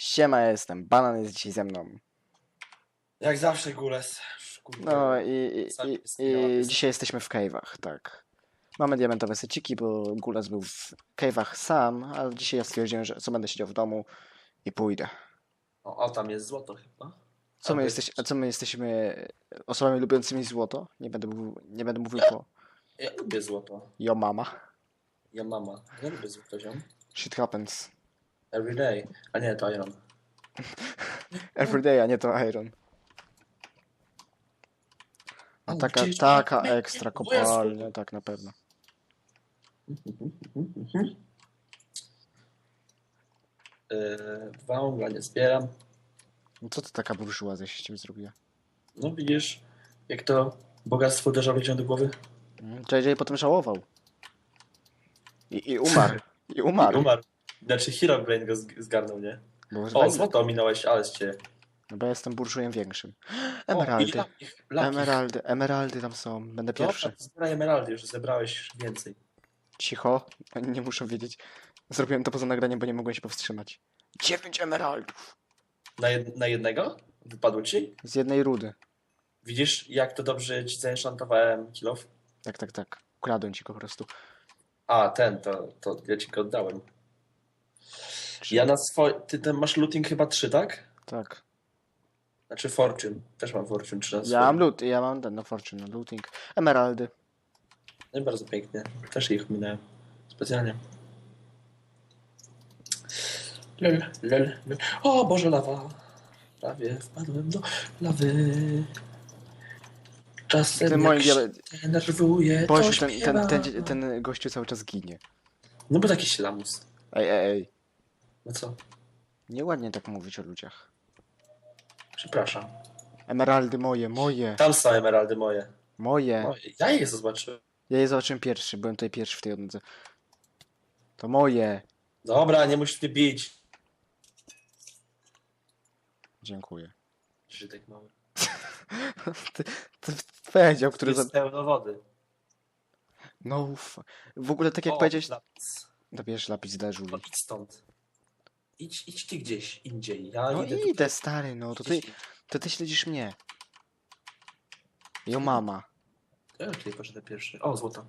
Siema, jestem. Banan jest dzisiaj ze mną. Jak zawsze Gules. Kurde. No i, i, i, i dzisiaj jesteśmy w cave'ach, tak. Mamy diamentowe seciki, bo Gulas był w cave'ach sam, ale dzisiaj ja stwierdziłem, że co będę siedział w domu i pójdę. O, o, tam jest złoto chyba. Co my, jesteś, a co my jesteśmy osobami lubiącymi złoto? Nie będę mówił, nie będę mówił po Ja lubię złoto. yo mama. Ja mama. Ja lubię złoto ziom. Shit happens. Every day. A nie, to Iron. Every day, a nie to iron. A taka, taka ekstra kopalnia, tak na pewno. Yy, dwa węgla nie zbieram. No co to taka burżuazja się z ciebie zrobiła? No widzisz, jak to bogactwo uderza ludziom do głowy? Mm, JJ potem żałował. I, i umarł. I umarł. Umarł. Znaczy Hero Brain go zg- zgarnął, nie? Bo, O, złoto ominąłeś, ale z ciebie. no bo ja jestem burżujem większym. O, Emeraldy. lakich, lakich. Emeraldy, emeraldy tam są. Będę Dobra, pierwszy. Zbieraj emeraldy, już zebrałeś więcej. Cicho. Oni nie muszą wiedzieć. Zrobiłem to poza nagraniem, bo nie mogłem się powstrzymać. Dziewięć emeraldów. Na, jed na jednego? Wypadło ci? Z jednej rudy. Widzisz, jak to dobrze ci zaenchantowałem kilof? Tak, tak, tak. Ukradłem ci go po prostu. A, ten, to, to ja ci go oddałem. Ja na swój... Ty ten masz looting chyba 3, tak? Tak. Znaczy fortune. Też mam fortune 3 na Ja mam loot, ja mam ten, no fortune, no looting. Emeraldy. No i bardzo pięknie. Też ich minąłem. Specjalnie. Lel, lel, lel. O Boże, lawa. Prawie wpadłem do lawy. Czasem Ten jak moim się diabe... denerwuje, to Boże, ten, ten, ten, ten gościu cały czas ginie. No bo taki się lamus. Ej, ej, ej. No co? Nieładnie tak mówić o ludziach. Przepraszam. Emeraldy moje, moje, Tam są emeraldy moje. moje. O, ja je zobaczyłem. Ja je zobaczyłem pierwszy, byłem tutaj pierwszy w tej odnodze. To moje. Dobra, nie musisz mnie bić. Dziękuję. Żydek mały. Ty, ty powiedział, który za... Jest pełno wody. No, f- w ogóle tak jak O, powiedziałeś, lapis. dobierz lapis dla żuli. idź stąd. Idź, idź ty gdzieś indziej. Ja No idę idę, tutaj. stary, no, to ty, to ty śledzisz mnie. Jo mama. Ja tutaj poszedłem pierwszy. O, złoto.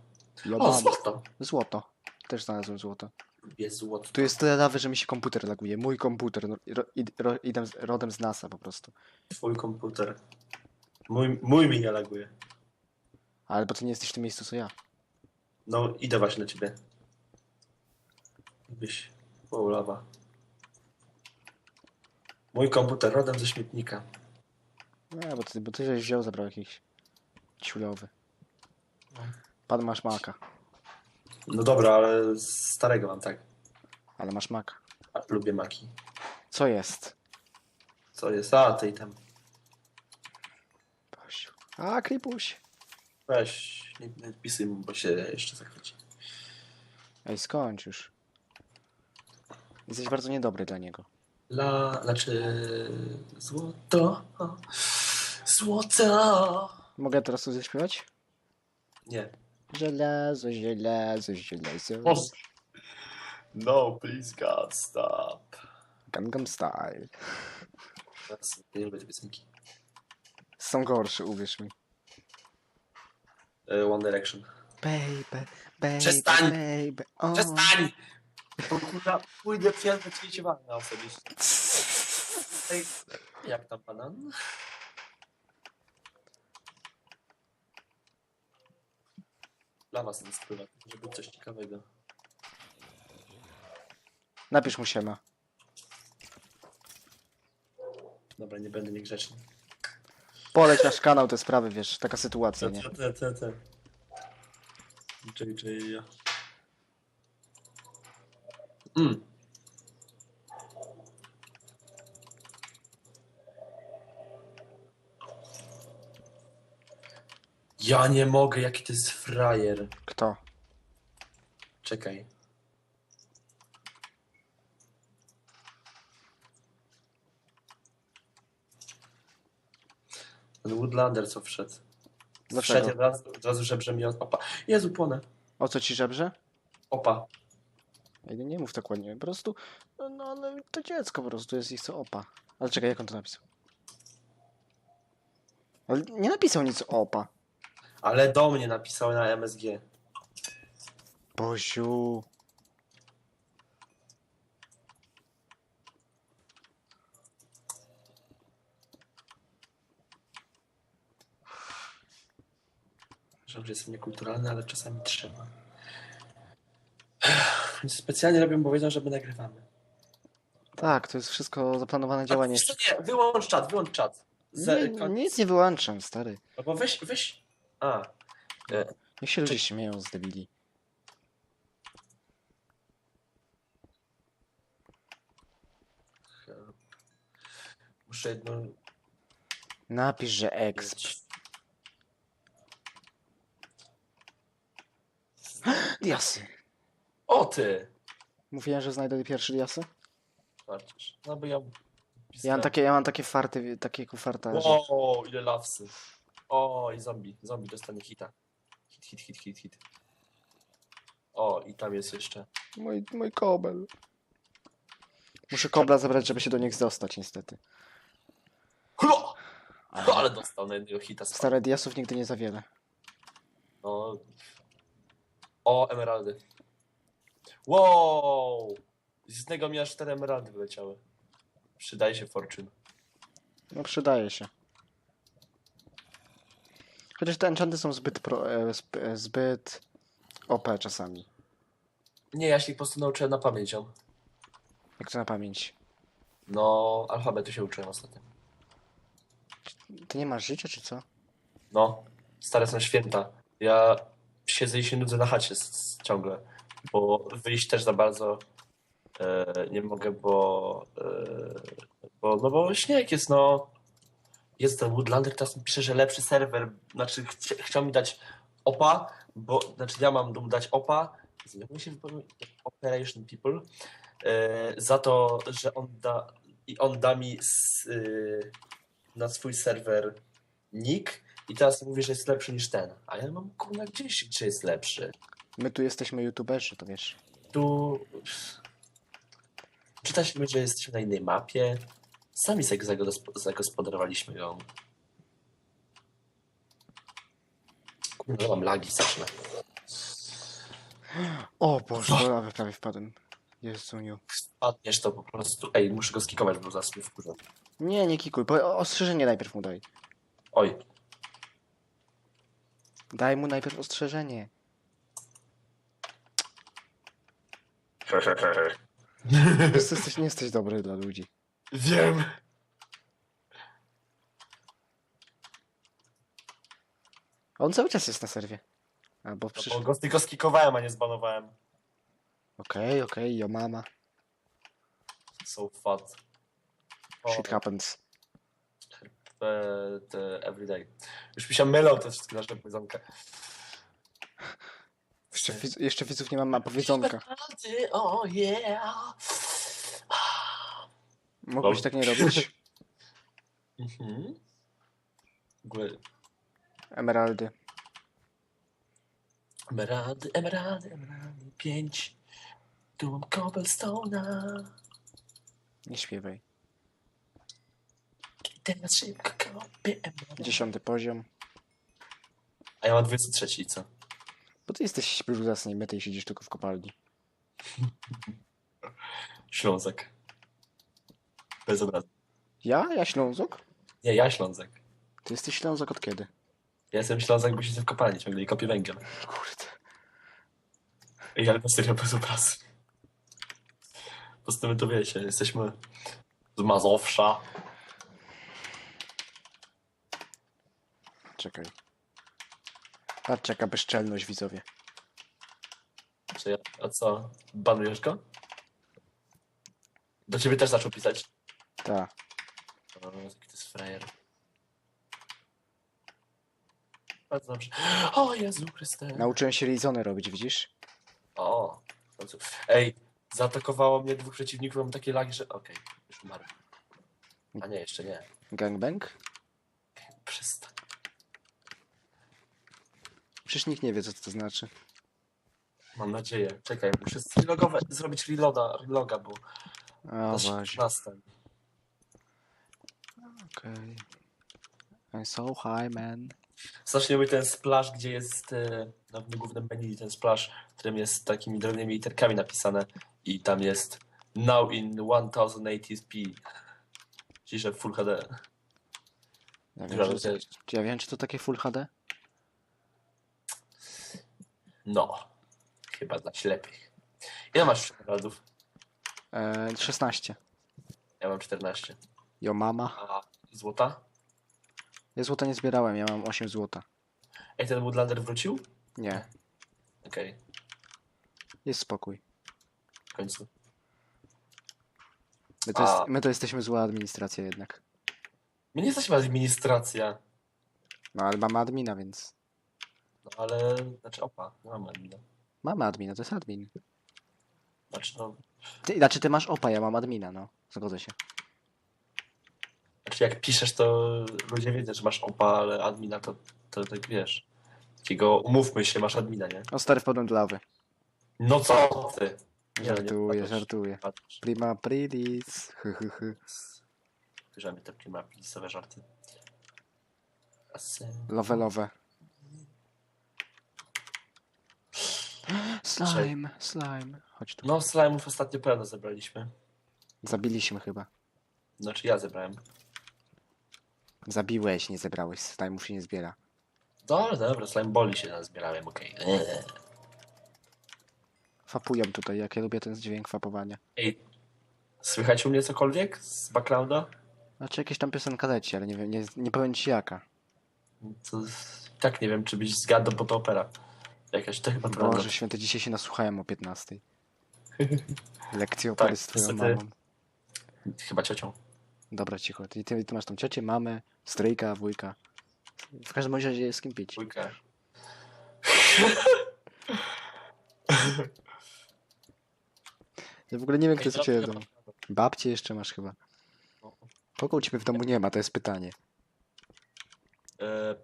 Jo O, mama. złoto. Złoto. Też znalazłem złoto. Jest złoto. Tu jest tyle lawy, że mi się komputer laguje. Mój komputer. No, ro, id, ro, idem z, rodem z NASA po prostu. Twój komputer. Mój, mój mi nie laguje. Ale bo ty nie jesteś w tym miejscu, co ja. No, idę właśnie na ciebie. Byś. O, lawa. Mój komputer rodem ze śmietnika. Nie, bo ty, bo ty żeś wziął, zabrał jakiś ciulowy. Pan masz maka, No dobra, ale z starego mam, tak. ale masz maka. A, lubię maki. Co jest? Co jest? A, tej tam. Kościół. A, klipuś. Weź, nie, nie wpisuj mu, bo się jeszcze zachwyci. Ej, skończ już. Jesteś bardzo niedobry dla niego. La, znaczy... Złoto. Złoto. Mogę teraz coś zaśpiewać? Nie. Żelazo, żelazo, żelazo. No, please God, stop. Gangnam Style. Teraz nie lubię tej piosenki. Są gorsze, uwierz mi. E, One Direction. Baby, baby, Przestań! baby. O. Przestań! Bo kurwa, pójdę cię walnę osobiście. Ej, jak tam banan? Dla was nie spływa, żeby coś ciekawego. Napisz mu siema. Dobra, nie będę niegrzeczny. Poleć nasz kanał, te sprawy, wiesz, taka sytuacja, nie? te, te, te, te. Czekaj, ja. Mm. Ja nie mogę, jaki to jest frajer. Kto? Czekaj. Ten Woodlander co wszedł. Wszedł Dlaczego? od razu, od razu żebrze mi od opa. Jezu, płonę. O co ci żebrze? Opa. Ej, nie mów tak ładnie. Po prostu, no, no ale to dziecko po prostu jest ich co opa. Ale czekaj, jak on to napisał? Ale nie napisał nic o opa. Ale do mnie napisał na MSG. Boziu. Że jestem niekulturalny, ale czasami trzeba. Więc Specjalnie robię, bo wiedział, że my nagrywamy. Tak, to jest wszystko zaplanowane działanie. A, nie, wyłącz czat, wyłącz czat. Ze, Nie, nic nie wyłączam, stary. No bo weź, weź. A. E, Niech się ludzie śmieją z debili. muszę jedno. Napisz, że exp. Diasy. Ty! Mówiłem, że znajdę pierwszy diasy? Patrz. No bo ja. Ja mam takie, ja mam takie farty, takiego farta, że... O, ile lawsy. O, i zombie. Zombie dostanie hita. Hit, hit, hit, hit, hit. O, i tam jest jeszcze. Mój, mój kobel. Muszę kobla zabrać, żeby się do nich dostać, niestety. Hlo! Ale Ale dostał na jednego hita. Stare diasów nigdy nie za wiele. No. O, emeraldy. Wow! Z jednego mi aż cztery emeraldy wyleciały. Przydaje się fortune. No przydaje się. Chociaż te enchanty są zbyt pro, e, zb, e, zbyt OP czasami. Nie, ja się ich po prostu nauczyłem na pamięć. ją. Jak to na pamięć. No, alfabetu się uczyłem ostatnio. Ty nie masz życia, czy co? No, stare są święta. Ja siedzę i się nudzę na chacie s- s- ciągle, bo wyjść też za bardzo e, nie mogę, bo, e, bo no bo śnieg jest, no. Jest ten Woodlander, teraz mi pisze, że lepszy serwer, znaczy chci chciał mi dać OPA, bo, znaczy ja mam mu dać OPA, jak mi się Operation People, e, za to, że on da, i on da mi y, na swój serwer nick i teraz mówi, że jest lepszy niż ten. A ja mam kurna gdzieś, czy jest lepszy. My tu jesteśmy youtuberzy, to wiesz. Tu czyta się, że jesteśmy na innej mapie. Sami zagospodarowaliśmy ją. Kurwa, mam lagi straszne. O Boże, do lawy prawie wpadłem. Jezuniu. Padniesz to po prostu. Ej, muszę go skikować, bo zaraz mnie wkurzą. Nie, nie kikuj, bo ostrzeżenie najpierw mu daj. Oj, Daj mu najpierw ostrzeżenie. Prostu jesteś, nie jesteś dobry dla ludzi. wiem. On cały czas jest na serwie. Albo No, przyszedł. bo go tylko skikowałem, a nie zbanowałem. Okej, okej, yo mama. So fat. O. Shit happens. e, te everyday. Już mi się mylą te wszystkie nasze powiedzonka. Jeszcze, widz, jeszcze widzów nie mam na powiedzonka. O yeah! Mógłbyś Wow. tak nie robić? Mhm. Emeraldy. emeraldy, emeraldy, emeraldy, pięć. Tu mam cobblestone'a. Nie śpiewaj. I teraz szybko kopię emeraldy. Dziesiąty poziom. A ja mam 23, co? Bo ty jesteś brudasny i myty i siedzisz tylko w kopalni. Ślązek. Bez obrazu. Ja? Ja Ślązok? Nie, ja Ślązek. Ty jesteś Ślązok od kiedy? Ja jestem Ślązek, bo siedzę w kopalni ciągle i kopię węgiel. Kurde. Ej, ale serio bez obrazu. Po prostu my to wiecie, jesteśmy z Mazowsza. Czekaj. Patrz jaka bezczelność widzowie. Czy ja, a co? Banujesz go? Do ciebie też zaczął pisać. Ta. O, jaki to jest frajer. Bardzo dobrze. O Jezu Chryste. Nauczyłem się Rizony robić, widzisz? O. w końcu. Ej, zaatakowało mnie dwóch przeciwników, mam takie lagi, że okej, już umarłem. A nie, jeszcze nie. Gangbang? Przestań. Przecież nikt nie wie co to znaczy. Mam nadzieję. Czekaj, muszę zrelogować, zrobić reloada, reloga, bo O, na właśnie. 16. Okej. I'm so high, man. Strasznie lubię ten splash, gdzie jest e, na głównym menu ten splash, w którym jest takimi drobnymi literkami napisane i tam jest now in 1080p. Ciszę Full HD. Ja wiem, czy, to- czy ja wiem, czy to takie Full HD? No, chyba dla ślepych. Ile masz emeraldów? E, 16. Ja mam 14. Jo mama. A złota? Ja złota nie zbierałem, ja mam 8 złota. Ej, ten Woodlander wrócił? Nie, Okej, jest spokój. w końcu. My to, jest, A. my to jesteśmy zła administracja jednak. My nie jesteśmy administracja, No ale mamy admina, więc... ale, znaczy opa, nie mamy admina. Mamy admina, to jest admin. Znaczy no, Ty, znaczy ty masz opa, ja mam admina, no. Zgodzę się. znaczy jak piszesz, to ludzie wiedzą, że masz opa, ale admina to, to tak wiesz. Takiego, umówmy się, masz admina, nie? O, stary wpadłem do lawy. No co ty? Nie, no nie Żartuję, żartuję. Patrz, Prima prilis. hy, hy, hy. bierzemy te prima listowe żarty. Lowe, lowe. Slime, slime. Chodź tu. No, slime'ów ostatnio pełno zebraliśmy. Zabiliśmy chyba. Znaczy ja zebrałem. Zabiłeś, nie zebrałeś. Slime'ów się nie zbiera. Dobra, dobra, slime boli się nazbierałem, okej. Eee. Fapują tutaj, jak ja lubię ten dźwięk fapowania. Ej, słychać u mnie cokolwiek z backgrounda? Znaczy jakieś tam piosenka leci, ale nie wiem, nie, nie powiem ci jaka. To, tak nie wiem, czy byś zgadł, bo to opera. Jakaś, prawda. Boże święty, dzisiaj się nasłuchałem o 15. Lekcje Tak, opery z twoją niestety. mamą. Chyba ciocią. Dobra, cicho. Ty, ty, ty masz tą ciocię, mamę, stryjka, wujka. W każdym razie jest z kim pić. Dwójkę. Ja w ogóle nie wiem, kto jest u ciebie w domu. Babcie jeszcze masz chyba. No. Kogo u ciebie w domu nie ma, to jest pytanie. E...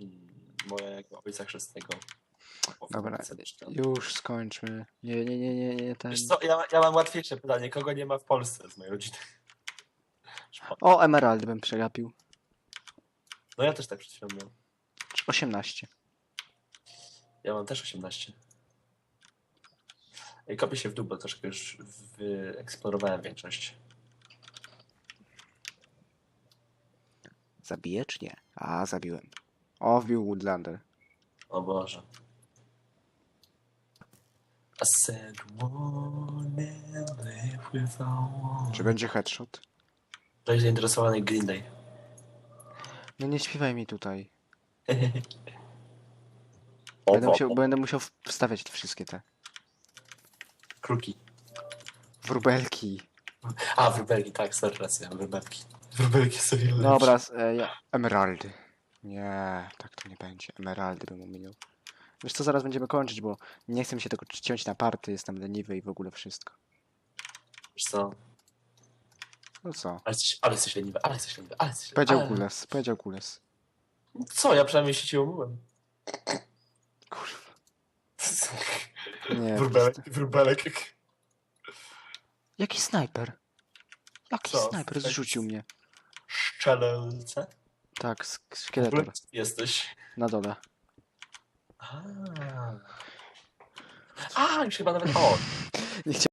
Mm, Mojego ojca chrzestnego. Dobra, już skończmy. Nie, nie, nie, nie, nie, ten... Wiesz co, ja, ja mam łatwiejsze pytanie. Kogo nie ma w Polsce z mojej rodziny? O, emerald bym przegapił. No ja też tak przed chwilą miałem. 18. Ja mam też 18. Ej, kopię się w dół, bo troszkę już wyeksplorowałem większość. Zabiję czy nie? A, zabiłem. O, wbił Woodlander. O Boże. I said, "Wanna live without Czy będzie headshot? Ktoś zainteresowany Green Day. No nie śpiewaj mi tutaj. Będę musiał, będę musiał wstawiać te wszystkie te Kruki. wróbelki. A, wróbelki, tak, sorry, racja, wróbelki. Wróbelki sobie lepsze. Dobra, s- e, ja... emeraldy. Nie, tak to nie będzie. Emeraldy bym ominął. Wiesz co, zaraz będziemy kończyć, bo nie chcę mi się tego ciąć na party, jestem leniwy i w ogóle wszystko. Wiesz co, No co? ale jesteś, ale jesteś leniwy, ale jesteś leniwy, ale jesteś leniwy. Powiedział ale... Gules, powiedział Gules. Co, ja przynajmniej się cię umyłem. Kurwa. Nie, Wróbelek, wróbelek. Jaki snajper? Jaki Co? snajper zrzucił mnie? Szczelelce? Tak, sk- szkieletor. jesteś. Na dole. A, A, już chyba nawet. O, Nie chciałem